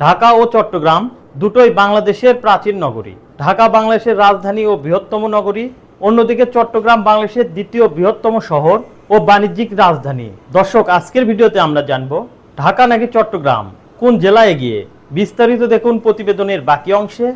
ঢাকা ও চট্টগ্রাম দুটোই বাংলাদেশের প্রাচীন নগরী। ঢাকা বাংলাদেশের রাজধানী ও বৃহত্তম নগরী, অন্যদিকে চট্টগ্রাম বাংলাদেশের দ্বিতীয় বৃহত্তম শহর ও বাণিজ্যিক রাজধানী। দর্শক, আজকের ভিডিওতে আমরা জানব, ঢাকা নাকি চট্টগ্রাম? কোন জেলায় এগিয়ে? বিস্তারিত দেখুন প্রতিবেদনের বাকি অংশে।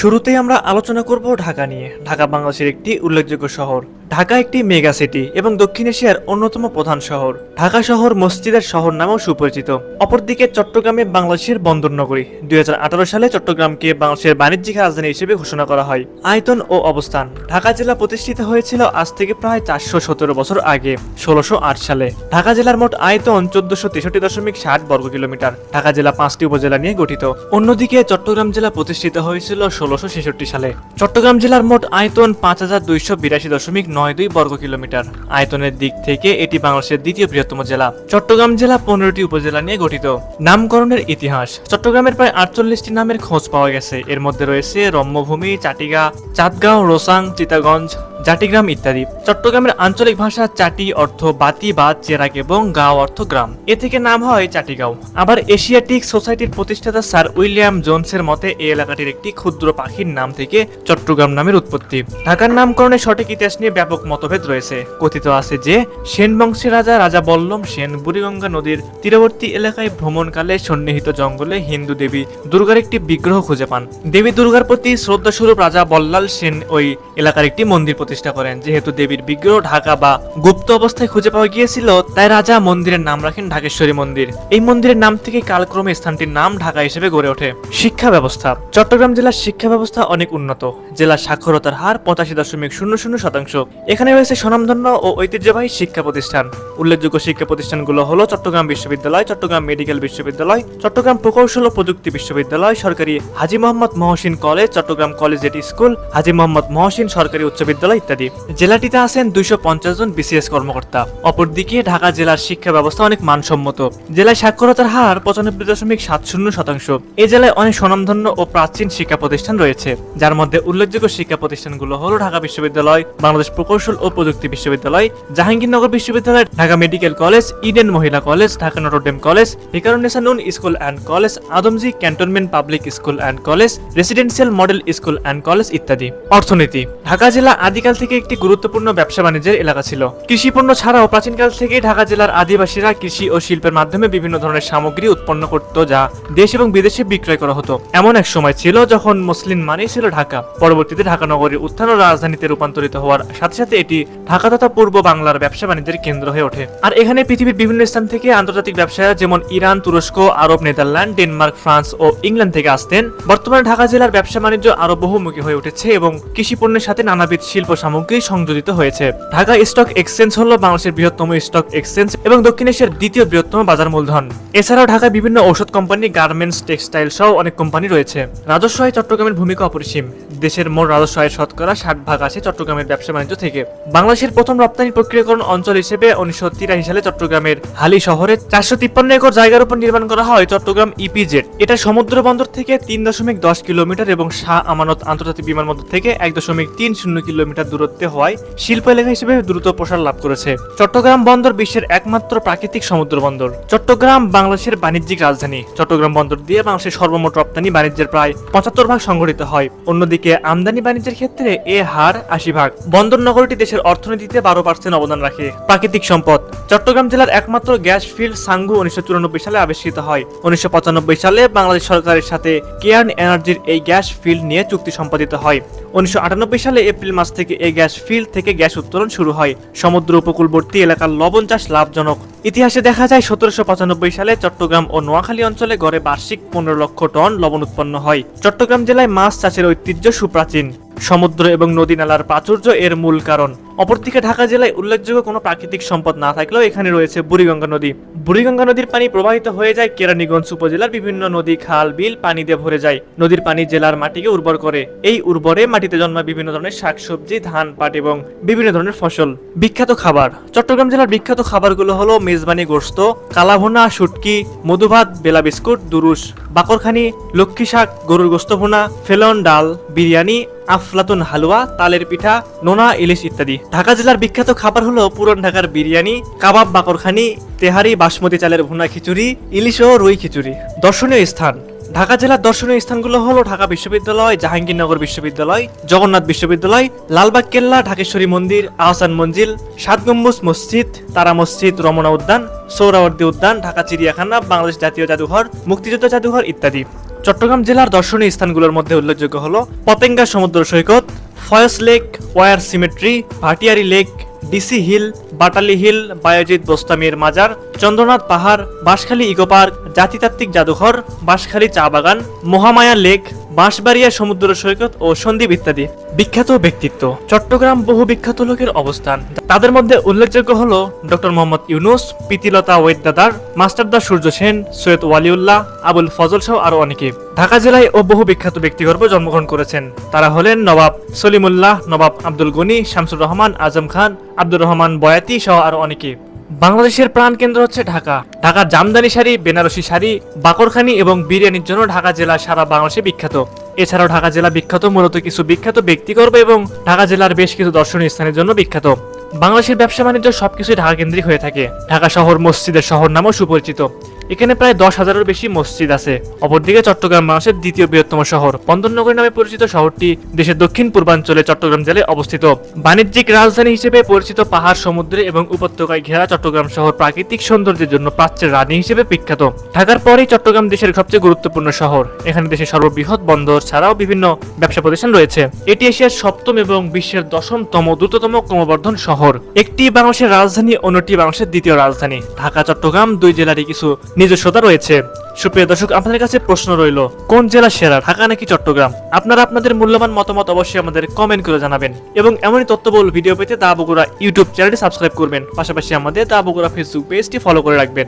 শুরুতেই আমরা আলোচনা করব ঢাকা নিয়ে। ঢাকা বাংলাদেশের একটি উল্লেখযোগ্য শহর। ঢাকা একটি মেগা সিটি এবং দক্ষিণ এশিয়ার অন্যতম প্রধান শহর। ঢাকা শহর মসজিদের শহর নামেও সুপরিচিত। অপরদিকে চট্টগ্রামে বাংলাদেশের বন্দর নগরী। দুই হাজার আঠারো সালে চট্টগ্রামকে বাংলাদেশের বাণিজ্যিক রাজধানী হিসেবে ঘোষণা করা হয়। আয়তন ও অবস্থান। ঢাকা জেলা প্রতিষ্ঠিত হয়েছিল আজ থেকে প্রায় চারশো সতেরো বছর আগে, ষোলোশো সালে। ঢাকা জেলার মোট আয়তন চোদ্দশো তেষট্টি দশমিক ষাট বর্গ কিলোমিটার। ঢাকা জেলা পাঁচটি উপজেলা নিয়ে গঠিত। অন্যদিকে চট্টগ্রাম জেলা প্রতিষ্ঠিত হয়েছিল ষোলোশো সালে। চট্টগ্রাম জেলার মোট আয়তন পাঁচ হাজার দুইশো বিরাশি দশমিক নয় দুই বর্গ কিলোমিটার। আয়তনের দিক থেকে এটি বাংলাদেশের দ্বিতীয় বৃহত্তম জেলা। চট্টগ্রাম জেলা পনেরোটি উপজেলা নিয়ে গঠিত। নামকরণের ইতিহাস। চট্টগ্রামের প্রায় আটচল্লিশটি নামের খোঁজ পাওয়া গেছে। এর মধ্যে রয়েছে রম্যভূমি, চাটিগা, চাঁদগাঁও, রোসাং, চিতাগঞ্জ জাটিগ্রাম ইত্যাদি। চট্টগ্রামের আঞ্চলিক ভাষা চাটি অর্থ বাতি বা চেরাক এবং গাঁও অর্থ গ্রাম। এ থেকে নাম হয় চাটিগাঁও। আবার এশিয়াটিক সোসাইটির প্রতিষ্ঠাতা স্যার উইলিয়াম জোনসের মতে এই এলাকাটির একটি ক্ষুদ্র পাখির নাম থেকে চট্টগ্রাম নামের উৎপত্তি। ঢাকার নামকরণের সঠিক ইতিহাস নিয়ে ব্যাপক মতভেদ রয়েছে। কথিত আছে যে, সেন বংশের রাজা রাজা বল্লম সেন বুড়িগঙ্গা নদীর তীরবর্তী এলাকায় ভ্রমণকালে সন্নিহিত জঙ্গলে হিন্দু দেবী দুর্গার একটি বিগ্রহ খুঁজে পান। দেবী দুর্গার প্রতি শ্রদ্ধাস্বরূপ রাজা বল্লাল সেন ওই এলাকার একটি মন্দির প্রতিষ্ঠা করেন। যেহেতু দেবীর বিগ্রহ ঢাকা বা গুপ্ত অবস্থায় খুঁজে পাওয়া গিয়েছিল, তাই রাজা মন্দিরের নাম রাখেন ঢাকেশ্বরী মন্দির। এই মন্দিরের নাম থেকে কালক্রমে স্থানটির নাম ঢাকা হিসেবে গড়ে ওঠে। শিক্ষা ব্যবস্থা। চট্টগ্রাম জেলার শিক্ষা ব্যবস্থা অনেক উন্নত। জেলার সাক্ষরতার হার পঁচাশি দশমিক শূন্য শূন্য শতাংশ। এখানে রয়েছে স্বনামধন্য ও ঐতিহ্যবাহী শিক্ষা প্রতিষ্ঠান। উল্লেখযোগ্য শিক্ষা প্রতিষ্ঠানগুলো হলো চট্টগ্রাম বিশ্ববিদ্যালয়, চট্টগ্রাম মেডিকেল বিশ্ববিদ্যালয়, চট্টগ্রাম প্রকৌশল ও প্রযুক্তি বিশ্ববিদ্যালয়, সরকারি Haji Mohammad Mohsin college, Chattogram collegiate school, Haji Mohammad Mohsin সরকারি উচ্চ বিদ্যালয় ইত্যাদি। জেলাটিতে আছেন দুইশো পঞ্চাশ জন বিসিএস কর্মকর্তা। অপরদিকে ঢাকা জেলার শিক্ষা ব্যবস্থা অনেক মানসম্মত। জেলায় সাক্ষরতার হার পঁচানব্বই দশমিক সাত শূন্য শতাংশ। এই জেলায় অনেক স্বনামধন্য ও প্রাচীন শিক্ষা প্রতিষ্ঠান রয়েছে, যার মধ্যে উল্লেখযোগ্য শিক্ষা প্রতিষ্ঠানগুলো হলো ঢাকা বিশ্ববিদ্যালয়, বাংলাদেশ প্রকৌশল ও প্রযুক্তি বিশ্ববিদ্যালয় জাহাঙ্গীরনগর বিশ্ববিদ্যালয়, ঢাকা মেডিকেল কলেজ, ইডেন মহিলা college, Dhaka Notre Dame college Viqarunnisa Noon school and college, Adamjee cantonment public school and college, residential model school and college ইত্যাদি। অর্থনীতি, ঢাকা জেলা আদিকাল থেকে একটি গুরুত্বপূর্ণ ব্যবসা বাণিজ্যের এলাকা ছিল। কৃষি পণ্য ছাড়াও প্রাচীনকাল থেকে ঢাকা জেলার আদিবাসীরা কৃষি ও শিল্পের মাধ্যমে বিভিন্ন ধরনের সামগ্রী উৎপন্ন করত, যা দেশ এবং বিদেশে বিক্রয় করা হতো। এমন এক সময় ছিল যখন মুসলিম মানেই ছিল ঢাকা। পরবর্তীতে ঢাকা নগরীর উত্থান ও রাজধানীতে রূপান্তরিত হওয়ার সাথে সাথে এটি ঢাকা তথা পূর্ব বাংলার ব্যবসা বাণিজ্যের কেন্দ্র হয়ে ওঠে। আর এখানে পৃথিবীর বিভিন্ন স্থান থেকে আন্তর্জাতিক ব্যবসায়ীরা যেমন ইরান, তুরস্ক, আরব নেদারল্যান্ড, ডেনমার্ক, ফ্রান্স ও ইংল্যান্ড থেকে আসতেন। বর্তমানে ঢাকা জেলার ব্যবসা বাণিজ্য আরও বহুমুখী হয়ে উঠেছে এবং কৃষি পণ্যের সাথে নানাবিধ শিল্প সামগ্রী সংযোজিত হয়েছে। ঢাকা স্টক এক্সচেঞ্জ হল বাংলাদেশের বৃহত্তম স্টক এক্সচেঞ্জ এবং দক্ষিণ এশিয়ার দ্বিতীয় বৃহত্তম বাজার মূলধন। এছাড়াও ঢাকায় বিভিন্ন ঔষধ কোম্পানি, গার্মেন্টস, টেক্সটাইল সহ অনেক কোম্পানি রয়েছে। রাজস্ব আয় চট্টগ্রামের ভূমিকা অপরিসীম। দেশের মোট রাজস্ব আয়ের শতকরা ষাট ভাগ আসে চট্টগ্রামের ব্যবসা বাণিজ্য থেকে। বাংলাদেশের প্রথম রপ্তানি প্রক্রিয়াকরণ অঞ্চল হিসেবে উনিশশো তিরাশি সালে চট্টগ্রামের হালি শহরে চারশো তিপ্পান্ন একর জায়গার উপর নির্মাণ করা হয় চট্টগ্রাম ইপিজেড। এটা সমুদ্র বন্দর থেকে তিন দশমিক দশ কিলোমিটার এবং শাহ আমানত আন্তর্জাতিক বিমানবন্দর থেকে এক দশমিক তিন শূন্য কিলোমিটার দূরত্বে হওয়ায় শিল্প এলাকা হিসেবে দ্রুত প্রসার লাভ করেছে। চট্টগ্রাম বন্দর বিশ্বের একমাত্র প্রাকৃতিক সমুদ্র বন্দর। চট্টগ্রাম বাংলাদেশের বাণিজ্যিক রাজধানী। চট্টগ্রাম বন্দর দিয়ে বাংলাদেশের সর্বমোট রপ্তানি বাণিজ্যের প্রায় পঁচাত্তর ভাগ সংঘটিত হয়। অন্যদিকে আমদানি বাণিজ্যের ক্ষেত্রে এ হার আশি ভাগ। বন্দর নগরীটি দেশের অর্থনীতিতে বারো পার্সেন্ট অবদান রাখে। প্রাকৃতিক সম্পদ। চট্টগ্রাম জেলার একমাত্র গ্যাস ফিল্ড সাঙ্গু উনিশশো চুরানব্বই সালে আবিষ্কৃত হয়। উনিশশো পঁচানব্বই সালে বাংলাদেশ সরকারের সাথে কেয়ার্ন এনার্জির এই গ্যাস ফিল্ড নিয়ে চুক্তি সম্পাদিত হয়। উনিশশো আটানব্বই সালে এপ্রিল মাস থেকে এই গ্যাস ফিল্ড থেকে গ্যাস উত্তোলন শুরু হয়। সমুদ্র উপকূলবর্তী এলাকার লবণ চাষ লাভজনক। ইতিহাসে দেখা যায়, সতেরোশো পঁচানব্বই সালে চট্টগ্রাম ও নোয়াখালী অঞ্চলে গড়ে বার্ষিক পনেরো লক্ষ টন লবণ উৎপন্ন হয়। চট্টগ্রাম জেলায় মাছ চাষের ঐতিহ্য সুপ্রাচীন। সমুদ্র এবং নদী নালার প্রাচুর্য এর মূল কারণ। অপরদিকে ঢাকা জেলায় উল্লেখযোগ্য কোনো প্রাকৃতিক সম্পদ না থাকলেও এখানে রয়েছে বুড়িগঙ্গা নদী। বুড়িগঙ্গা নদীর পানি প্রবাহিত হয়ে যায় কেরানীগঞ্জ উপজেলার বিভিন্ন নদী, খাল, বিল পানি দিয়ে ভরে যায়। নদীর পানি জেলার মাটিকে উর্বর করে। এই উর্বরে মাটিতে জন্মায় বিভিন্ন ধরনের শাকসবজি, ধান, পাট এবং বিভিন্ন ধরনের ফসল। বিখ্যাত খাবার। চট্টগ্রাম জেলার বিখ্যাত খাবারগুলো হলো মেজবানি গোস্ত কালাভুনা, শুটকি, মধুভাত, বেলা বিস্কুট দুরুস বাকরখানি, লক্ষ্মী শাক, গরুর গোস্ত ভুনা, ফেলন ডাল, বিরিয়ানি, আফলাতুন হালুয়া, তালের পিঠা, নোনা, ইলিশ ইত্যাদি। ঢাকা জেলার বিখ্যাত খাবার হলো পুরন ঢাকার বিরিয়ানি, কাবাব বাকরখানি তেহারি বাসমতি চালের ভুনা খিচুড়ি, ইলিশ ও রুই খিচুড়ি। দর্শনীয় স্থান। ঢাকা জেলার দর্শনীয় স্থানগুলো হলো ঢাকা বিশ্ববিদ্যালয়, জাহাঙ্গীরনগর বিশ্ববিদ্যালয়, জগন্নাথ বিশ্ববিদ্যালয়, লালবাগ কেল্লা, ঢাকেশ্বরী মন্দির, আহসান মঞ্জিল, সাত গম্বুজ মসজিদ, তারা মসজিদ, রমনা উদ্যান সৌরাবর্দী উদ্যান, ঢাকা চিড়িয়াখানা, বাংলাদেশ জাতীয় জাদুঘর, মুক্তিযুদ্ধ জাদুঘর ইত্যাদি। চট্টগ্রাম জেলার দর্শনীয় স্থানগুলোর মধ্যে উল্লেখযোগ্য হলো পতেঙ্গা সমুদ্র সৈকত Foy's lake, war cemetery, Bhatiari lake, DC hill, Batali hill, Bayazid বোস্তামির মাজার, চন্দ্রনাথ পাহাড়, বাঁশখালী ইকো পার্ক, জাতিতাত্ত্বিক জাদুঘর, বাঁশখালী চা বাগান, মহামায়া লেক বাঁশবাড়িয়া সমুদ্র সৈকত ও সন্দ্বীপ ইত্যাদি বিখ্যাত ব্যক্তিত্ব। চট্টগ্রাম বহু বিখ্যাত লোকের অবস্থান। তাদের মধ্যে উল্লেখযোগ্য হল ডক্টর মোহাম্মদ ইউনুস, প্রীতিলতা ওয়েদাদার মাস্টারদা সূর্য সেন, সৈয়দ ওয়ালিউল্লাহ, আবুল ফজল সহ আরও অনেকে। ঢাকা জেলায় ও বহু বিখ্যাত ব্যক্তিগর্ভ জন্মগ্রহণ করেছেন। তারা হলেন নবাব সলিমুল্লাহ, নবাব আব্দুল গনি, শামসুর রহমান, আজম খান, আব্দুর রহমান বয়াতি সহ আরও অনেকে। বাংলাদেশের প্রাণ কেন্দ্র হচ্ছে ঢাকা। ঢাকার জামদানি শাড়ি, বেনারসি শাড়ি, বাকরখানি এবং বিরিয়ানির জন্য ঢাকা জেলা সারা বাংলাদেশে বিখ্যাত। এছাড়াও ঢাকা জেলা বিখ্যাত, মূলত কিছু বিখ্যাত ব্যক্তিগর্ব এবং ঢাকা জেলার বেশ কিছু দর্শনীয় স্থানের জন্য বিখ্যাত। বাংলাদেশের ব্যবসা বাণিজ্য সবকিছুই ঢাকা কেন্দ্রিক হয়ে থাকে। ঢাকা শহর, মসজিদের শহর নামও সুপরিচিত। এখানে প্রায় দশ হাজারের বেশি মসজিদ আছে। অপরদিকে চট্টগ্রাম বাংলাদেশের দ্বিতীয় বৃহত্তম শহর। বন্দরনগরী নামে পরিচিত শহরটি দেশের দক্ষিণ পূর্বাঞ্চলে চট্টগ্রাম জেলায় অবস্থিত। বাণিজ্যিক রাজধানী হিসেবে পরিচিত পাহাড়, সমুদ্রে এবং উপত্যকায় ঘেরা চট্টগ্রাম শহর প্রাকৃতিক সৌন্দর্যের জন্য প্রাচ্যের রানী হিসেবে বিখ্যাত। ঢাকার পরেই চট্টগ্রাম দেশের সবচেয়ে গুরুত্বপূর্ণ শহর। এখানে দেশের সর্ববৃহৎ বন্দর ছাড়াও বিভিন্ন ব্যবসা প্রতিষ্ঠান রয়েছে। এটি এশিয়ার সপ্তম এবং বিশ্বের দশমতম দ্রুততম ক্রমবর্ধন শহর। একটি বাংলাদেশের রাজধানী, অন্যটি বাংলাদেশের দ্বিতীয় রাজধানী। ঢাকা, চট্টগ্রাম দুই জেলারই কিছু নিজস্বতা রয়েছে। সুপ্রিয় দর্শক, আপনাদের কাছে প্রশ্ন রইল, কোন জেলা সেরা, ঢাকা নাকি চট্টগ্রাম? আপনারা আপনাদের মূল্যবান মতামত অবশ্যই আমাদের কমেন্ট করে জানাবেন এবং এমনই তথ্যবহুল ভিডিও পেতে দা বগুড়া ইউটিউব চ্যানেলটি সাবস্ক্রাইব করবেন। পাশাপাশি আমাদের দা বগুড়া ফেসবুক পেজটি ফলো করে রাখবেন।